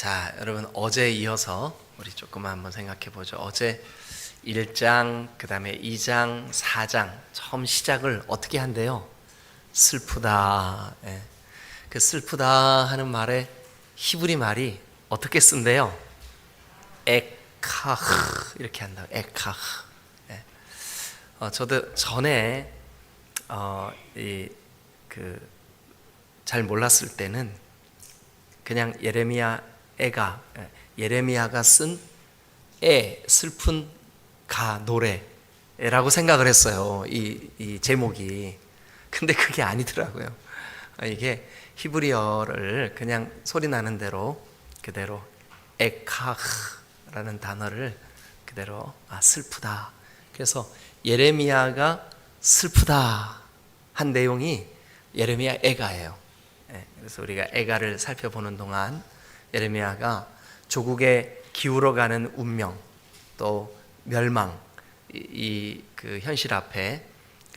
자, 여러분 어제 이어서 우리 조금만 한번 생각해 보죠. 어제 1장, 그다음에 2장, 4장 처음 시작을 어떻게 한대요? 슬프다. 예. 그 슬프다 하는 말에 히브리 말이 어떻게 쓴대요? 에카흐 이렇게 한다. 에카흐. 예. 어, 저도 전에 어, 이그 잘 몰랐을 때는 그냥 예레미야 애가 예, 예레미야가 쓴 애 슬픈 가 노래라고 생각을 했어요. 이, 이 제목이 근데 그게 아니더라고요. 어, 이게 히브리어를 그냥 소리 나는 대로 그대로 에카흐라는 단어를 그대로 아 슬프다. 그래서 예레미야가 슬프다 한 내용이 예레미야 애가예요. 예, 그래서 우리가 애가를 살펴보는 동안 예레미야가 조국의 기울어가는 운명 또 멸망 이 그 현실 앞에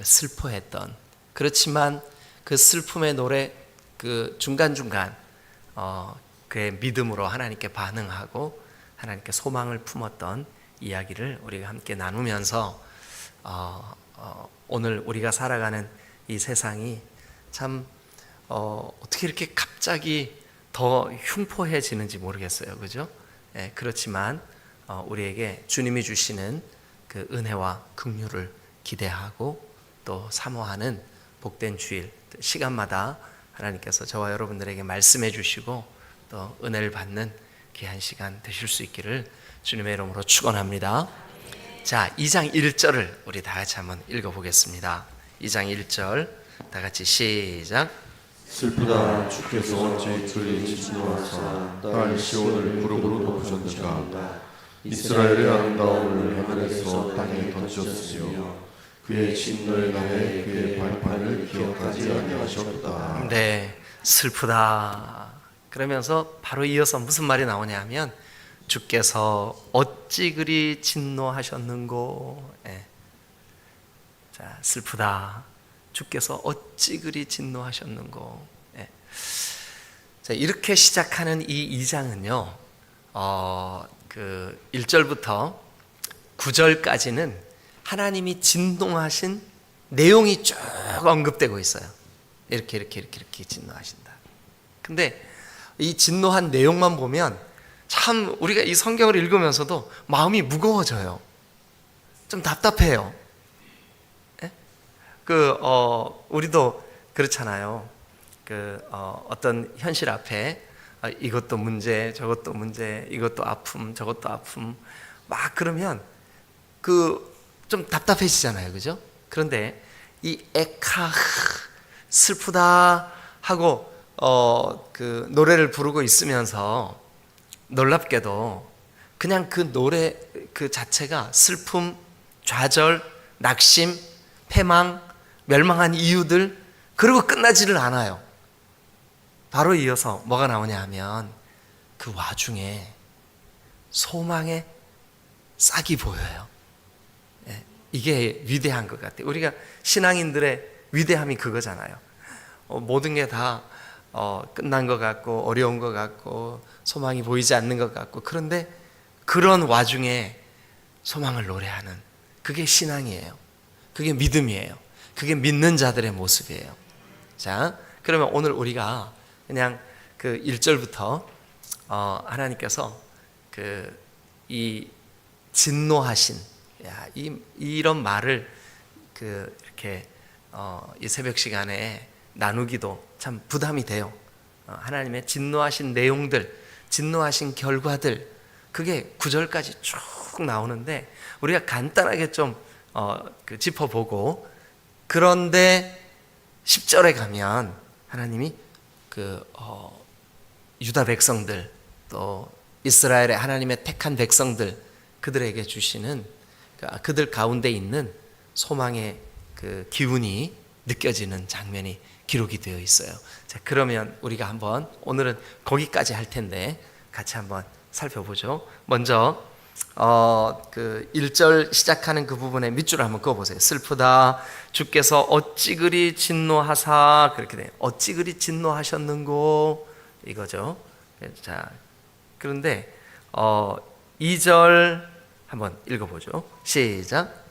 슬퍼했던 그렇지만 그 슬픔의 노래 그 중간 중간 어 그의 믿음으로 하나님께 반응하고 하나님께 소망을 품었던 이야기를 우리가 함께 나누면서 어, 어, 오늘 우리가 살아가는 이 세상이 참 어, 어떻게 이렇게 갑자기 더 흉포해지는지 모르겠어요. 그죠? 예, 그렇지만 어, 우리에게 주님이 주시는 그 은혜와 긍휼을 기대하고 또 사모하는 복된 주일 시간마다 하나님께서 저와 여러분들에게 말씀해 주시고 또 은혜를 받는 귀한 시간 되실 수 있기를 주님의 이름으로 축원합니다. 자, 2장 1절을 우리 다 같이 한번 읽어 보겠습니다. 2장 1절 다 같이 시작. 슬프다 주께서 어찌 그리 진노하사 딸 시온을 무릎으로 높으셨는가 이스라엘의 아름다움을 하늘에서 땅에 던졌으며 그의 진노의 날에 그의 발판을 기억하지 아니하셨다 네, 슬프다. 그러면서 바로 이어서 무슨 말이 나오냐 하면 주께서 어찌 그리 진노하셨는고. 예. 자, 슬프다. 주께서 어찌 그리 진노하셨는고. 예. 자, 이렇게 시작하는 이 2장은요. 어, 그 1절부터 9절까지는 하나님이 진동하신 내용이 쭉 언급되고 있어요. 이렇게 이렇게 이렇게 이렇게 진노하신다. 근데 이 진노한 내용만 보면 참 우리가 이 성경을 읽으면서도 마음이 무거워져요. 좀 답답해요. 예? 그 어, 우리도 그렇잖아요. 그 어, 어떤 현실 앞에 아, 이것도 문제, 저것도 문제, 이것도 아픔, 저것도 아픔 막 그러면 그 좀 답답해지잖아요, 그죠? 그런데 이 에카 슬프다 하고 어 그 노래를 부르고 있으면서 놀랍게도 그냥 그 노래 그 자체가 슬픔, 좌절, 낙심, 패망, 멸망한 이유들 그리고 끝나지를 않아요. 바로 이어서 뭐가 나오냐 하면 그 와중에 소망의 싹이 보여요. 예, 이게 위대한 것 같아요. 우리가 신앙인들의 위대함이 그거잖아요. 어, 모든 게다 어, 끝난 것 같고 어려운 것 같고 소망이 보이지 않는 것 같고 그런데 그런 와중에 소망을 노래하는 그게 신앙이에요. 그게 믿음이에요. 그게 믿는 자들의 모습이에요. 자, 그러면 오늘 우리가 그냥 그 1절부터 어, 하나님께서 그 이 진노하신 야, 이, 이런 말을 그 이렇게 어, 이 새벽 시간에 나누기도 참 부담이 돼요. 어, 하나님의 진노하신 내용들, 진노하신 결과들, 그게 9절까지 쭉 나오는데 우리가 간단하게 좀 어, 그 짚어보고 그런데 10절에 가면 하나님이 그 어, 유다 백성들 또 이스라엘의 하나님의 택한 백성들 그들에게 주시는 그- 그들 가운데 있는 소망의 그 기운이 느껴지는 장면이 기록이 되어 있어요. 자, 그러면 우리가 한번 오늘은 거기까지 할 텐데 같이 한번 살펴보죠. 먼저 어, 그 1절 시작하는 그 부분의 밑줄을 한번 그어 보세요. 슬프다. 주께서 어찌 그리 진노하사 그렇게 돼요. 어찌 그리 진노하셨는고 이거죠. 자, 그런데 어 2절 한번 읽어보죠. 시작.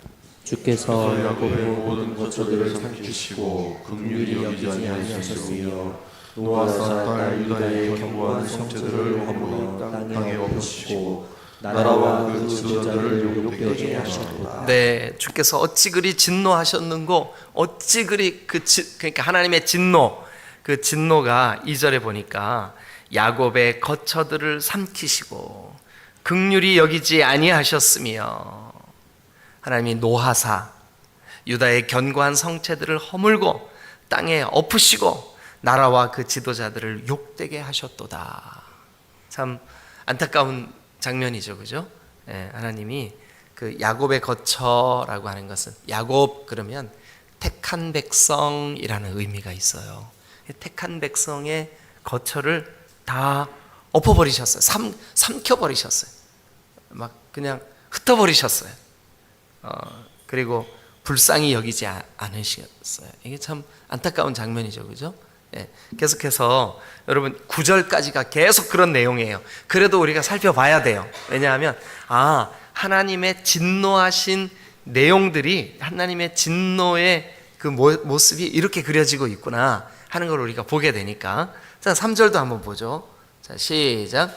주께서 야곱의 모든 거처들을 삼키시고 긍휼히 여기지 아니하셨으며 노아사 딸 유다의 견고한 성체들을 허물어 땅에 엎으시고 나라와 그 지도자를 욕되게 하셨도다. 네, 주께서 어찌 그리 진노하셨는고 어찌 그리 그 지, 그러니까 하나님의 진노 그 진노가 2절에 보니까 야곱의 거처들을 삼키시고 극률이 여기지 아니하셨으며 하나님이 노하사 유다의 견고한 성체들을 허물고 땅에 엎으시고 나라와 그 지도자들을 욕되게 하셨도다. 참 안타까운 장면이죠, 그죠? 예, 하나님이 그 야곱의 거처라고 하는 것은 야곱 그러면 택한 백성이라는 의미가 있어요. 택한 백성의 거처를 다 엎어버리셨어요. 삼 삼켜버리셨어요. 막 그냥 흩어버리셨어요. 어, 그리고 불쌍히 여기지 아- 않으셨어요. 이게 참 안타까운 장면이죠, 그죠? 예, 계속해서 여러분 9절까지가 계속 그런 내용이에요. 그래도 우리가 살펴봐야 돼요. 왜냐하면 아 하나님의 진노하신 내용들이 하나님의 진노의 그 모- 모습이 이렇게 그려지고 있구나 하는 걸 우리가 보게 되니까 자 3절도 한번 보죠. 자 시작.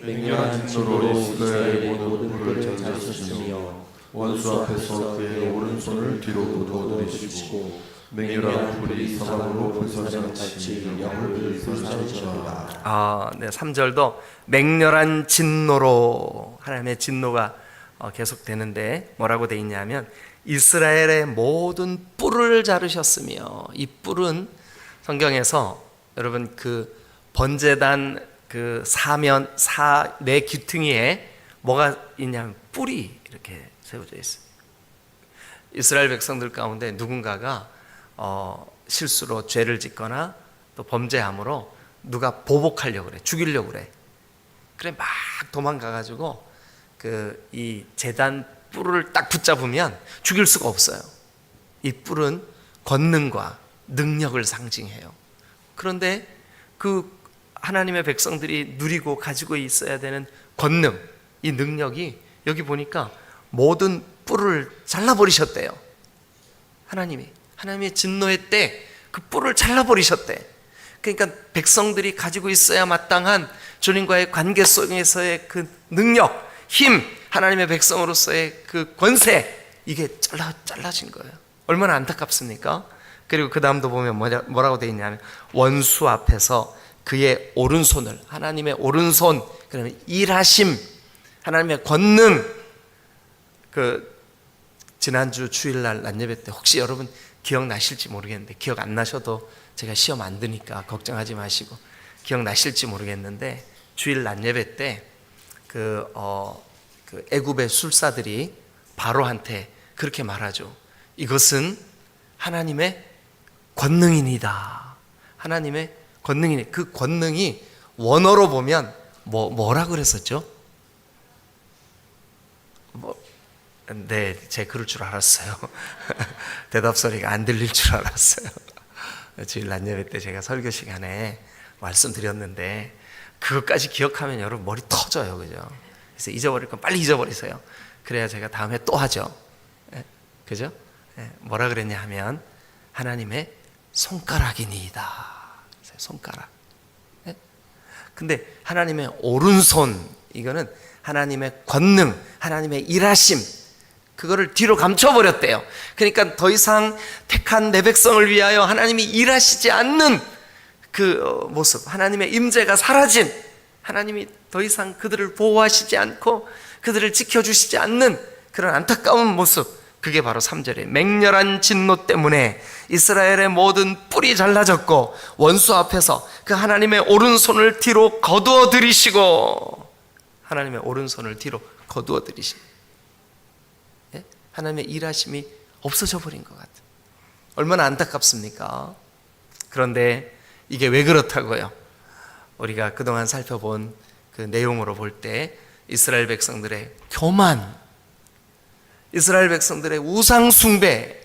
맹렬한 진노로 이스라엘의 모든 불을 던졌으며 원수 앞에서 그의 오른손을 뒤로 거두리시고 맹렬한 불이 사방으로 불사장같이 영을 불사지라 아, 네, 3절도 맹렬한 진노로. 하나님의 진노가 어, 계속 되는데 뭐라고 돼 있냐면 이스라엘의 모든 뿔을 자르셨으며 이 뿔은 성경에서 여러분 그 번제단 그 사면 사내 귀퉁이에 뭐가 있냐면 뿔이 이렇게 세워져 있어요. 이스라엘 백성들 가운데 누군가가 어, 실수로 죄를 짓거나 또 범죄함으로 누가 보복하려고 그래, 죽이려고 그래. 그래 막 도망가 가지고 그 이 재단 뿔을 딱 붙잡으면 죽일 수가 없어요. 이 뿔은 권능과 능력을 상징해요. 그런데 그 하나님의 백성들이 누리고 가지고 있어야 되는 권능, 이 능력이 여기 보니까 모든 뿔을 잘라버리셨대요. 하나님이 하나님의 진노의 때 그 뿔을 잘라버리셨대. 그러니까 백성들이 가지고 있어야 마땅한 주님과의 관계 속에서의 그 능력, 힘, 하나님의 백성으로서의 그 권세 이게 잘라 잘라진 거예요. 얼마나 안타깝습니까? 그리고 그 다음도 보면 뭐냐, 뭐라고 돼 있냐면 원수 앞에서 그의 오른손을 하나님의 오른손 그러면 일하심 하나님의 권능 그 지난주 주일날 낮예배 때 혹시 여러분 기억나실지 모르겠는데 기억 안 나셔도 제가 시험 안 드니까 걱정하지 마시고 기억나실지 모르겠는데 주일 낮 예배 때그 어, 그 애굽의 술사들이 바로한테 그렇게 말하죠. 이것은 하나님의 권능이니다. 하나님의 권능이니 그 권능이 원어로 보면 뭐 뭐라 그랬었죠? 뭐 네, 제 그럴 줄 알았어요. 대답 소리가 안 들릴 줄 알았어요. 주일 낮 예배 때 제가 설교 시간에 말씀드렸는데 그것까지 기억하면 여러분 머리 터져요, 그죠? 그래서 잊어버릴 건 빨리 잊어버리세요. 그래야 제가 다음에 또 하죠. 예, 그죠? 예, 뭐라 그랬냐 하면 하나님의 손가락이니이다. 손가락. 예? 근데 하나님의 오른손 이거는 하나님의 권능, 하나님의 일하심 그거를 뒤로 감춰버렸대요. 그러니까 더 이상 택한 내 백성을 위하여 하나님이 일하시지 않는 그 어, 모습, 하나님의 임재가 사라진 하나님이 더 이상 그들을 보호하시지 않고 그들을 지켜주시지 않는 그런 안타까운 모습. 그게 바로 3절에 맹렬한 진노 때문에 이스라엘의 모든 뿔이 잘라졌고 원수 앞에서 그 하나님의 오른손을 뒤로 거두어 들이시고 하나님의 오른손을 뒤로 거두어 들이시고 예? 하나님의 일하심이 없어져 버린 것 같아요. 얼마나 안타깝습니까? 그런데 이게 왜 그렇다고요? 우리가 그동안 살펴본 그 내용으로 볼 때 이스라엘 백성들의 교만, 이스라엘 백성들의 우상숭배,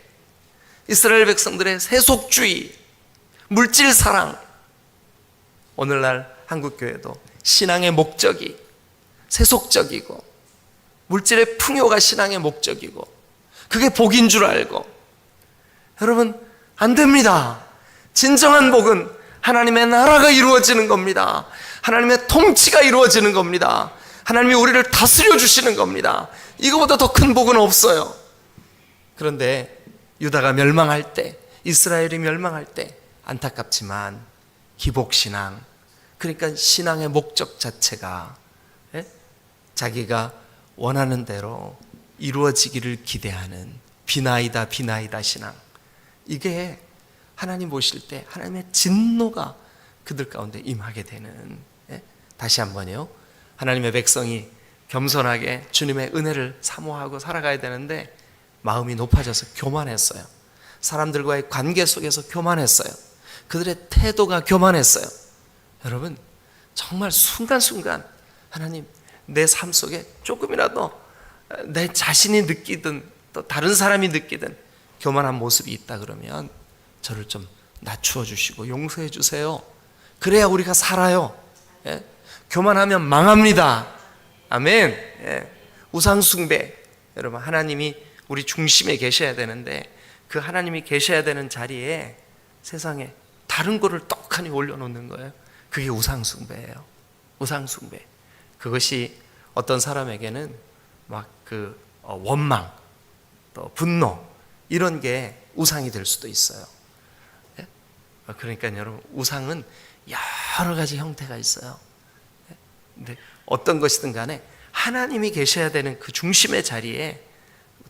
이스라엘 백성들의 세속주의, 물질 사랑, 오늘날 한국 교회도 신앙의 목적이 세속적이고 물질의 풍요가 신앙의 목적이고 그게 복인 줄 알고 여러분 안 됩니다. 진정한 복은 하나님의 나라가 이루어지는 겁니다. 하나님의 통치가 이루어지는 겁니다. 하나님이 우리를 다스려 주시는 겁니다. 이거보다 더 큰 복은 없어요. 그런데 유다가 멸망할 때, 이스라엘이 멸망할 때 안타깝지만 기복신앙, 그러니까 신앙의 목적 자체가 예? 자기가 원하는 대로 이루어지기를 기대하는 비나이다 비나이다 신앙. 이게 하나님 보실 때 하나님의 진노가 그들 가운데 임하게 되는 예? 다시 한번요. 하나님의 백성이 겸손하게 주님의 은혜를 사모하고 살아가야 되는데 마음이 높아져서 교만했어요. 사람들과의 관계 속에서 교만했어요. 그들의 태도가 교만했어요. 여러분, 정말 순간순간 하나님 내 삶 속에 조금이라도 내 자신이 느끼든 또 다른 사람이 느끼든 교만한 모습이 있다 그러면 저를 좀 낮추어 주시고 용서해 주세요. 그래야 우리가 살아요. 예? 교만하면 망합니다. 아멘. 예. 우상숭배. 여러분, 하나님이 우리 중심에 계셔야 되는데 그 하나님이 계셔야 되는 자리에 세상에 다른 거를 떡하니 올려놓는 거예요. 그게 우상숭배예요. 우상숭배. 그것이 어떤 사람에게는 막 그 원망, 또 분노 이런 게 우상이 될 수도 있어요. 예? 그러니까 여러분 우상은 여러 가지 형태가 있어요. 예? 근데 어떤 것이든 간에 하나님이 계셔야 되는 그 중심의 자리에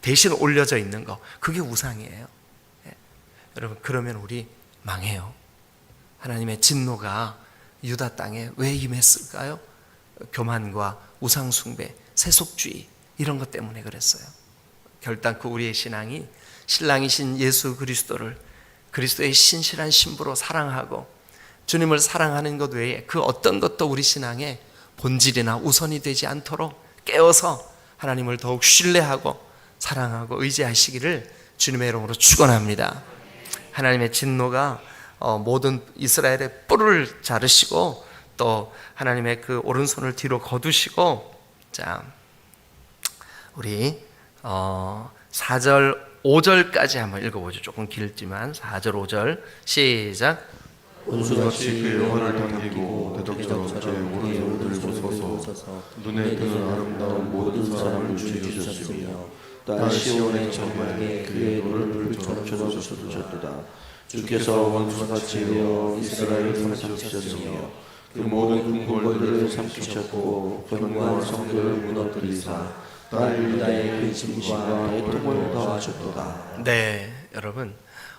대신 올려져 있는 거 그게 우상이에요. 예? 여러분 그러면 우리 망해요. 하나님의 진노가 유다 땅에 왜 임했을까요? 교만과 우상숭배, 세속주의 이런 것 때문에 그랬어요. 결단코 우리의 신앙이 신랑이신 예수 그리스도를 그리스도의 신실한 신부로 사랑하고 주님을 사랑하는 것 외에 그 어떤 것도 우리 신앙의 본질이나 우선이 되지 않도록 깨워서 하나님을 더욱 신뢰하고 사랑하고 의지하시기를 주님의 이름으로 축원합니다. 하나님의 진노가 어, 모든 이스라엘의 뿔을 자르시고 또 하나님의 그 오른손을 뒤로 거두시고 자 우리 어 4절 5절까지 한번 읽어보죠. 조금 길지만 4절 5절 시작. 원수같이 그 영혼을 당기고 대적자로 제 오른손을 들고서서 눈에 드는 아름다운 모든 사람을 죽이셨으며 딸 시온의 정막에 그의 눈을 불처럼 쳐주셨도다 주께서 원수같이 되어 이스라엘을 삼키셨으며 그 모든 궁궐들을 삼키셨고 견고한 성들을 무너뜨리사 네, 여러분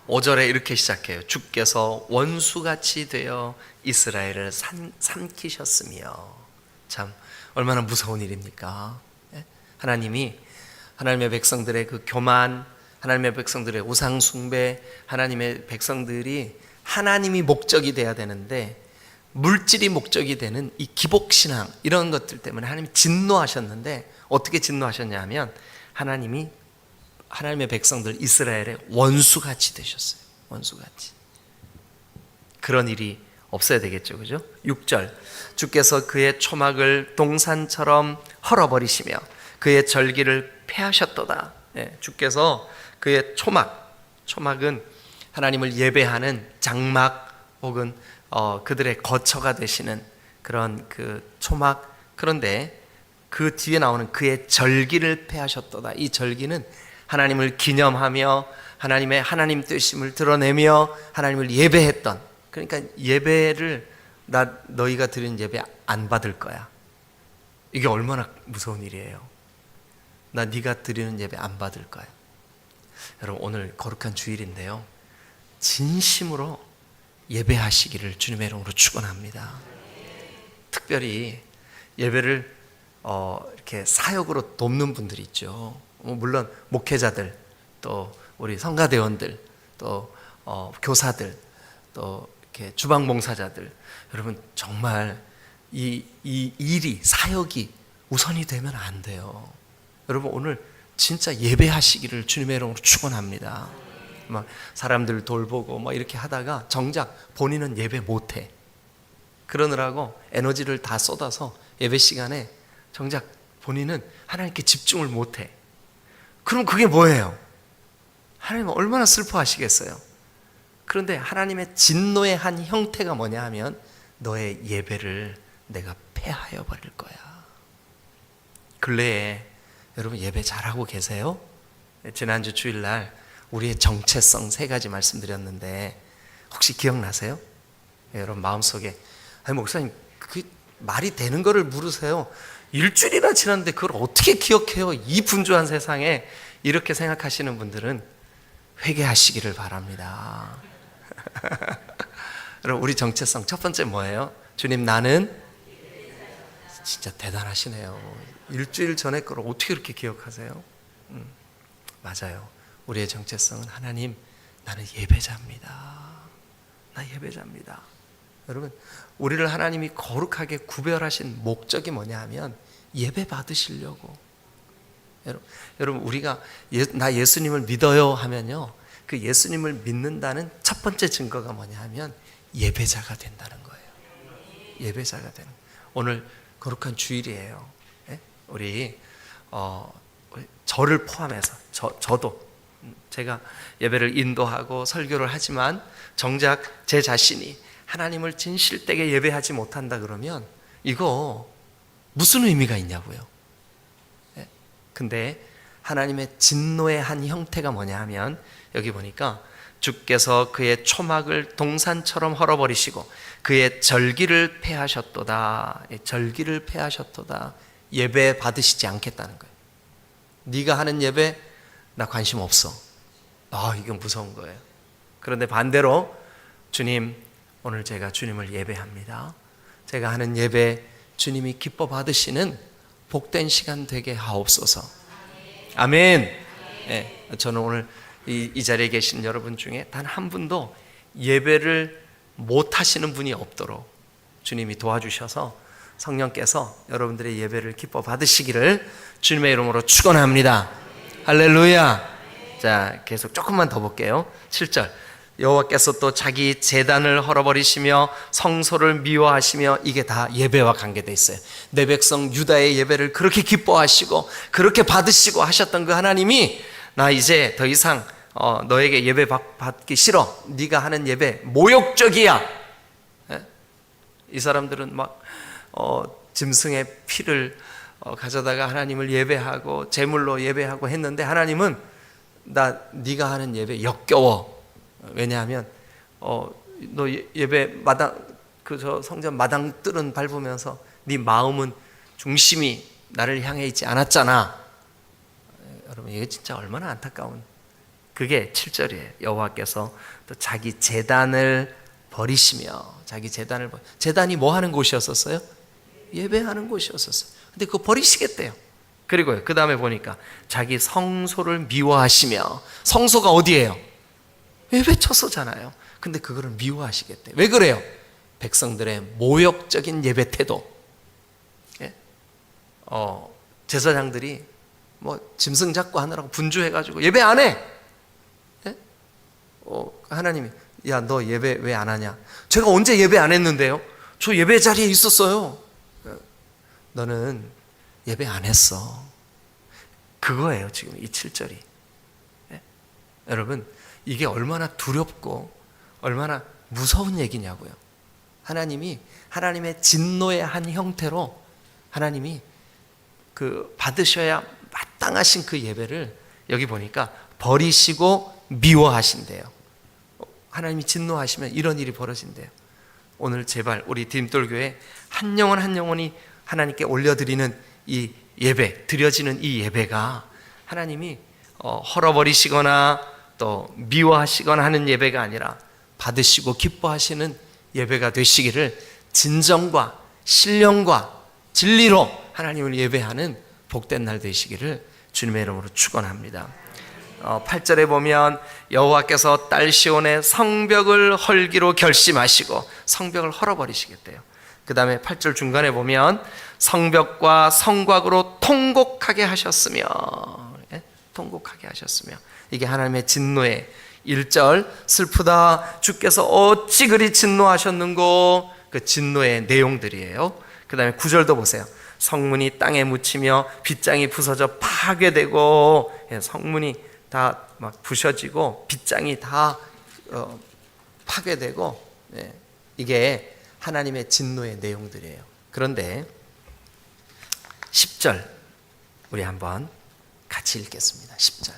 5절에 이렇게 시작해요. 주께서 원수같이 되어 이스라엘을 산, 삼키셨으며 참 얼마나 무서운 일입니까? 예? 하나님이 하나님의 백성들의 그 교만, 하나님의 백성들의 우상 숭배, 하나님의 백성들이 하나님이 목적이 돼야 되는데 물질이 목적이 되는 이 기복 신앙 이런 것들 때문에 하나님이 진노하셨는데 어떻게 진노하셨냐면 하나님이 하나님의 백성들 이스라엘의 원수같이 되셨어요. 원수같이. 그런 일이 없어야 되겠죠. 그죠? 6절. 주께서 그의 초막을 동산처럼 헐어버리시며 그의 절기를 폐하셨도다. 예, 주께서 그의 초막, 초막은 하나님을 예배하는 장막 혹은 어, 그들의 거처가 되시는 그런 그 초막 그런데 그 뒤에 나오는 그의 절기를 폐하셨도다. 이 절기는 하나님을 기념하며 하나님의 하나님 되심을 드러내며 하나님을 예배했던 그러니까 예배를 나 너희가 드린 예배 안 받을 거야. 이게 얼마나 무서운 일이에요. 나 네가 드리는 예배 안 받을 거야. 여러분 오늘 거룩한 주일인데요. 진심으로 예배하시기를 주님의 이름으로 축원합니다. 특별히 예배를 어, 이렇게 사역으로 돕는 분들이 있죠. 뭐 물론 목회자들, 또 우리 성가대원들, 또 어, 교사들, 또 이렇게 주방 봉사자들, 여러분 정말 이, 이 일이 사역이 우선이 되면 안 돼요. 여러분 오늘 진짜 예배하시기를 주님의 이름으로 축원합니다. 막 사람들 돌보고 막 이렇게 하다가 정작 본인은 예배 못해. 그러느라고 에너지를 다 쏟아서 예배 시간에 정작 본인은 하나님께 집중을 못해. 그럼 그게 뭐예요? 하나님은 얼마나 슬퍼하시겠어요? 그런데 하나님의 진노의 한 형태가 뭐냐 하면 너의 예배를 내가 폐하여 버릴 거야. 근래에 여러분 예배 잘하고 계세요? 지난주 주일날 우리의 정체성 세 가지 말씀드렸는데 혹시 기억나세요? 예, 여러분 마음속에 아니 목사님 그 말이 되는 거를 물으세요. 일주일이나 지났는데 그걸 어떻게 기억해요? 이 분주한 세상에 이렇게 생각하시는 분들은 회개하시기를 바랍니다. 여러분 우리 정체성 첫 번째 뭐예요? 주님 나는 진짜 대단하시네요. 일주일 전에 걸 어떻게 그렇게 기억하세요? 음, 맞아요. 우리의 정체성은 하나님 나는 예배자입니다. 나 예배자입니다. 여러분 우리를 하나님이 거룩하게 구별하신 목적이 뭐냐 하면 예배 받으시려고. 여러분, 우리가 예, 나 예수님을 믿어요 하면요. 그 예수님을 믿는다는 첫 번째 증거가 뭐냐 하면 예배자가 된다는 거예요. 예배자가 되는. 오늘 거룩한 주일이에요. 예? 우리 어, 저를 포함해서 저 저도 음, 제가 예배를 인도하고 설교를 하지만 정작 제 자신이 하나님을 진실되게 예배하지 못한다 그러면 이거 무슨 의미가 있냐고요. 예? 근데 하나님의 진노의 한 형태가 뭐냐 하면 여기 보니까 주께서 그의 초막을 동산처럼 헐어버리시고 그의 절기를 폐하셨도다. 예, 절기를 폐하셨도다. 예배 받으시지 않겠다는 거예요. 네가 하는 예배 나 관심 없어. 아, 이건 무서운 거예요. 그런데 반대로 주님 오늘 제가 주님을 예배합니다. 제가 하는 예배 주님이 기뻐 받으시는 복된 시간 되게 하옵소서. 아멘. 예, 저는 오늘 이, 이 자리에 계신 여러분 중에 단 한 분도 예배를 못 하시는 분이 없도록 주님이 도와주셔서 성령께서 여러분들의 예배를 기뻐 받으시기를 주님의 이름으로 축원합니다. 할렐루야. 자, 계속 조금만 더 볼게요. 7절. 여호와께서 또 자기 재단을 헐어버리시며 성소를 미워하시며 이게 다 예배와 관계돼 있어요. 내 백성 유다의 예배를 그렇게 기뻐하시고 그렇게 받으시고 하셨던 그 하나님이 나 이제 더 이상 어, 너에게 예배 받, 받기 싫어. 네가 하는 예배 모욕적이야. 예? 이 사람들은 막 어, 짐승의 피를 어, 가져다가 하나님을 예배하고 제물로 예배하고 했는데 하나님은 나 네가 하는 예배 역겨워. 왜냐하면 어, 너 예- 예배 마당 그 저 성전 마당 뜰은 밟으면서 네 마음은 중심이 나를 향해 있지 않았잖아. 여러분 이게 진짜 얼마나 안타까운 그게 7절이에요. 여호와께서 또 자기 재단을 버리시며 자기 재단을 버 재단이 뭐 하는 곳이었었어요? 예배하는 곳이었었어요. 근데 그거 버리시겠대요. 그리고요. 그다음에 보니까 자기 성소를 미워하시며 성소가 어디예요? 예배 처소잖아요. 근데 그거를 미워하시겠대. 왜 그래요? 백성들의 모욕적인 예배 태도. 예? 어, 제사장들이 뭐 짐승 잡고 하느라고 분주해가지고 예배 안 해. 예? 어, 하나님이 야 너 예배 왜 안 하냐? 제가 언제 예배 안 했는데요? 저 예배 자리에 있었어요. 예. 너는 예배 안 했어. 그거예요 지금 이 7절이. 예? 여러분 이게 얼마나 두렵고 얼마나 무서운 얘기냐고요. 하나님이 하나님의 진노의 한 형태로 하나님이 그 받으셔야 마땅하신 그 예배를 여기 보니까 버리시고 미워하신대요. 하나님이 진노하시면 이런 일이 벌어진대요. 오늘 제발 우리 딤돌교회 한 영혼 한 영혼이 하나님께 올려드리는 이 예배, 드려지는 이 예배가 하나님이 어, 헐어버리시거나 또 미워하시거나 하는 예배가 아니라 받으시고 기뻐하시는 예배가 되시기를 진정과 신령과 진리로 하나님을 예배하는 복된 날 되시기를 주님의 이름으로 축원합니다. 어, 8절에 보면 여호와께서 딸 시온의 성벽을 헐기로 결심하시고 성벽을 헐어버리시겠대요. 그 다음에 8절 중간에 보면 성벽과 성곽으로 통곡하게 하셨으며 예? 통곡하게 하셨으며 이게 하나님의 진노의 1절 슬프다 주께서 어찌 그리 진노하셨는고 그 진노의 내용들이에요. 그 다음에 구절도 보세요. 성문이 땅에 묻히며 빗장이 부서져 파괴되고 예, 성문이 다 막 부셔지고 빗장이 다 어, 파괴되고 예, 이게 하나님의 진노의 내용들이에요. 그런데 10절 우리 한번 같이 읽겠습니다. 10절.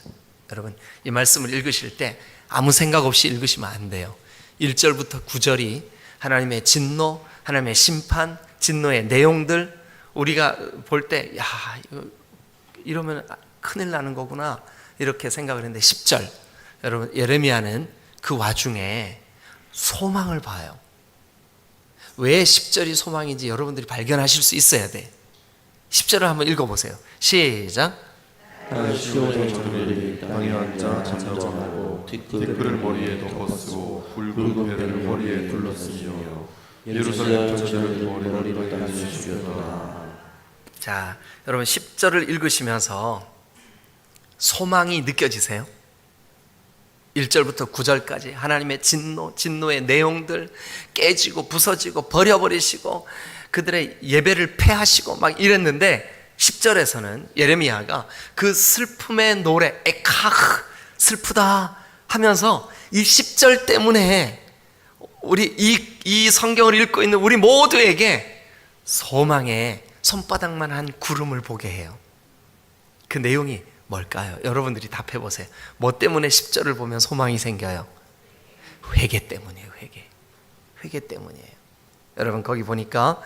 여러분 이 말씀을 읽으실 때 아무 생각 없이 읽으시면 안 돼요. 1절부터 9절이 하나님의 진노, 하나님의 심판, 진노의 내용들 우리가 볼 때 야, 이러면 큰일 나는 거구나. 이렇게 생각을 했는데 10절. 여러분 예레미야는 그 와중에 소망을 봐요. 왜 10절이 소망인지 여러분들이 발견하실 수 있어야 돼. 10절을 한번 읽어 보세요. 시작. 땅 시온의 정렬이 땅에 앉아 잠잠하고 티끌을 머리에 덮어쓰고 굵은 배를 머리에 둘렀으며 예루살렘 전체를 머리를 땅에 숙였더라 자, 여러분 10절을 읽으시면서 소망이 느껴지세요? 1절부터 9절까지 하나님의 진노, 진노의 내용들 깨지고 부서지고 버려버리시고 그들의 예배를 폐하시고 막 이랬는데 10절에서는 예레미야가 그 슬픔의 노래 에카흐 슬프다 하면서 이 10절 때문에 우리 이, 이 성경을 읽고 있는 우리 모두에게 소망의 손바닥만 한 구름을 보게 해요. 그 내용이 뭘까요? 여러분들이 답해 보세요. 뭐 때문에 10절을 보면 소망이 생겨요? 회개 때문이에요, 회개. 회개 때문이에요. 여러분 거기 보니까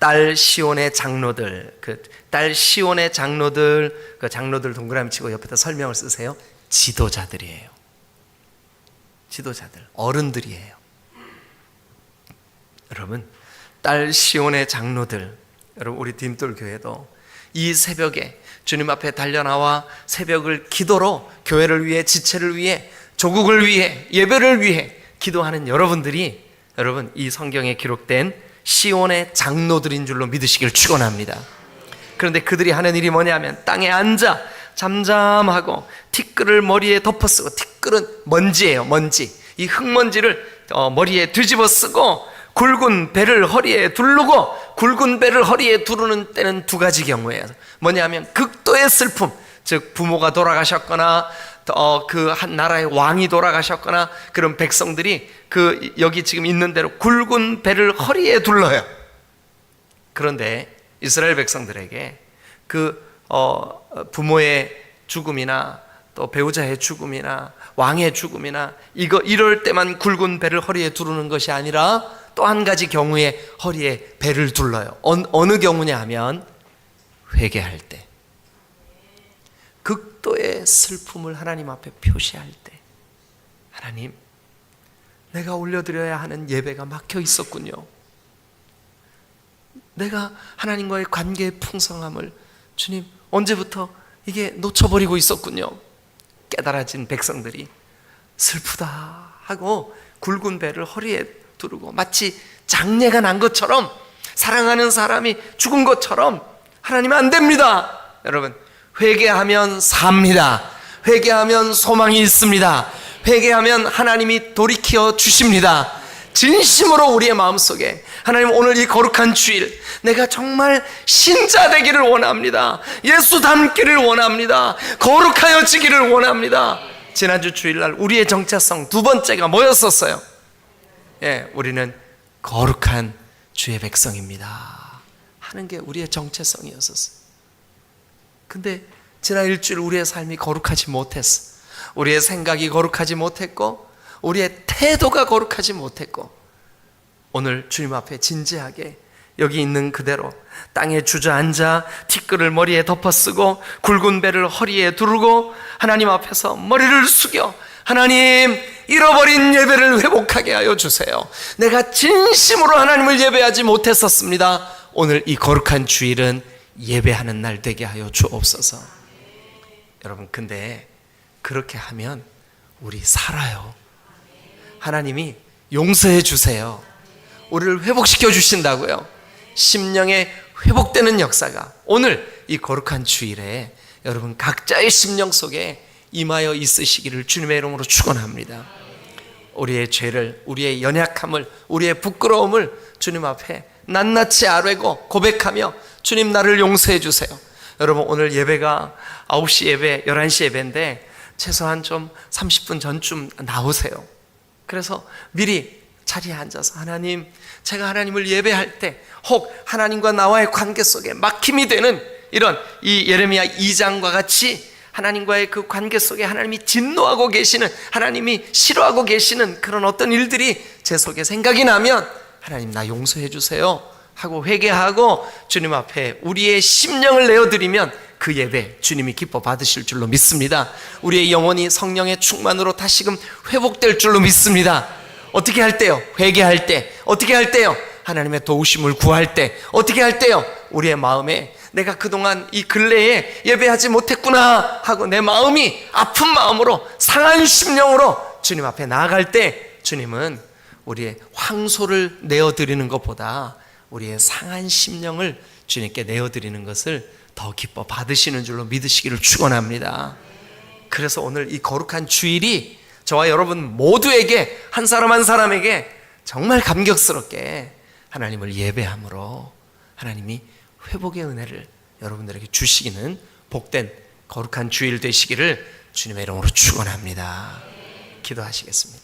딸 시온의 장로들, 그 딸 시온의 장로들, 그 장로들 동그라미 치고 옆에다 설명을 쓰세요. 지도자들이에요. 지도자들, 어른들이에요. 여러분, 딸 시온의 장로들, 여러분 우리 딤돌 교회도 이 새벽에 주님 앞에 달려 나와 새벽을 기도로 교회를 위해 지체를 위해 조국을 위해 예배를 위해 기도하는 여러분들이 여러분 이 성경에 기록된 시온의 장로들인 줄로 믿으시길 축원합니다. 그런데 그들이 하는 일이 뭐냐면 땅에 앉아 잠잠하고 티끌을 머리에 덮어쓰고 티끌은 먼지예요 먼지 이 흙먼지를 어, 머리에 뒤집어 쓰고 굵은 배를 허리에 두르고 굵은 배를 허리에 두르는 때는 두 가지 경우예요 뭐냐면 극도의 슬픔 즉 부모가 돌아가셨거나 어, 그 한 나라의 왕이 돌아가셨거나 그런 백성들이 그 여기 지금 있는 대로 굵은 배를 허리에 둘러요 그런데 이스라엘 백성들에게 그 어, 부모의 죽음이나 또 배우자의 죽음이나 왕의 죽음이나 이거 이럴 때만 굵은 배를 허리에 두르는 것이 아니라 또 한 가지 경우에 허리에 배를 둘러요. 어느, 어느 경우냐 하면 회개할 때 극도의 슬픔을 하나님 앞에 표시할 때 하나님 내가 올려드려야 하는 예배가 막혀 있었군요. 내가 하나님과의 관계의 풍성함을 주님 언제부터 이게 놓쳐버리고 있었군요. 깨달아진 백성들이 슬프다 하고 굵은 배를 허리에 두르고 마치 장례가 난 것처럼 사랑하는 사람이 죽은 것처럼 하나님 안 됩니다. 여러분 회개하면 삽니다. 회개하면 소망이 있습니다. 회개하면 하나님이 돌이켜 주십니다. 진심으로 우리의 마음속에 하나님 오늘 이 거룩한 주일 내가 정말 신자 되기를 원합니다. 예수 닮기를 원합니다. 거룩하여지기를 원합니다. 지난주 주일날 우리의 정체성 두 번째가 뭐였었어요? 예, 우리는 거룩한 주의 백성입니다. 하는 게 우리의 정체성이었었어요. 근데 지난 일주일 우리의 삶이 거룩하지 못했어. 우리의 생각이 거룩하지 못했고, 우리의 태도가 거룩하지 못했고, 오늘 주님 앞에 진지하게 여기 있는 그대로 땅에 주저앉아 티끌을 머리에 덮어 쓰고 굵은 배를 허리에 두르고 하나님 앞에서 머리를 숙여 하나님 잃어버린 예배를 회복하게 하여 주세요. 내가 진심으로 하나님을 예배하지 못했었습니다. 오늘 이 거룩한 주일은 예배하는 날 되게 하여 주옵소서. 여러분 근데 그렇게 하면 우리 살아요. 하나님이 용서해 주세요. 우리를 회복시켜 주신다고요. 심령의 회복되는 역사가 오늘 이 거룩한 주일에 여러분 각자의 심령 속에 임하여 있으시기를 주님의 이름으로 축원합니다. 우리의 죄를, 우리의 연약함을, 우리의 부끄러움을 주님 앞에 낱낱이 아뢰고 고백하며 주님 나를 용서해 주세요. 여러분 오늘 예배가 9시 예배, 11시 예배인데 최소한 좀 30분 전쯤 나오세요. 그래서 미리 자리에 앉아서 하나님, 제가 하나님을 예배할 때 혹 하나님과 나와의 관계 속에 막힘이 되는 이런 이 예레미야 2장과 같이 하나님과의 그 관계 속에 하나님이 진노하고 계시는 하나님이 싫어하고 계시는 그런 어떤 일들이 제 속에 생각이 나면 하나님 나 용서해 주세요 하고 회개하고 주님 앞에 우리의 심령을 내어드리면 그 예배 주님이 기뻐 받으실 줄로 믿습니다. 우리의 영혼이 성령의 충만으로 다시금 회복될 줄로 믿습니다. 어떻게 할 때요? 회개할 때. 어떻게 할 때요? 하나님의 도우심을 구할 때. 어떻게 할 때요? 우리의 마음에 내가 그동안 이 근래에 예배하지 못했구나 하고 내 마음이 아픈 마음으로 상한 심령으로 주님 앞에 나아갈 때 주님은 우리의 황소를 내어드리는 것보다 우리의 상한 심령을 주님께 내어드리는 것을 더 기뻐 받으시는 줄로 믿으시기를 축원합니다. 그래서 오늘 이 거룩한 주일이 저와 여러분 모두에게 한 사람 한 사람에게 정말 감격스럽게 하나님을 예배함으로 하나님이 회복의 은혜를 여러분들에게 주시기는 복된 거룩한 주일 되시기를 주님의 이름으로 축원합니다. 기도하시겠습니다.